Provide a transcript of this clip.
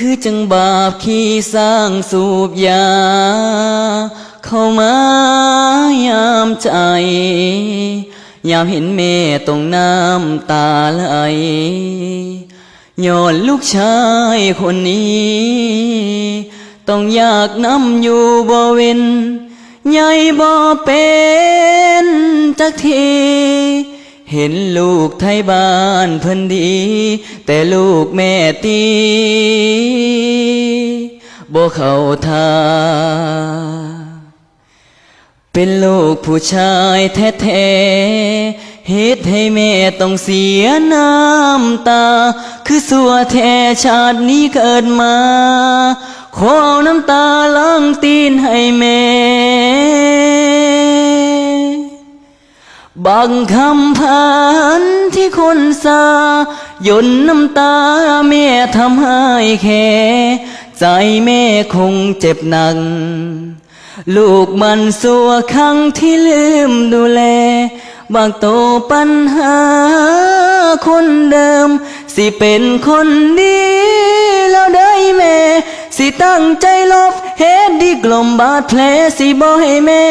คือจังบาปขี้สร้างสูบยา เข้ามายามใจ ยามเห็นแม่ต้องน้ำตาไหลย้อนลูกชายคนนี้ ต้องอยากนำอยู่บ่เว้นใหญ่บ่เป็นจักที เห็นลูกไทยบ้านเพิ่นดี แต่ลูกแม่ตีบ่เข้าท่าเป็นลูกผู้ชายแท้ๆเหตุให้แม่ต้องเสียน้ำตา คือสัวแท้ชาตินี้เกิดมา ขอเอาน้ำตาล้างตีนให้แม่ บางคำพันที่คนซาหยนน้ำตาแม่ทำให้แค่ ใจแม่คงเจ็บหนัก ลูกมันสัวครั้งที่ลืมดูแล บางโตปัญหาคนเดิม สิเป็นคนดีแล้วได้แม่ สิตั้งใจลบเหตุดีกลมบาดแผลสิบ่ให้แม่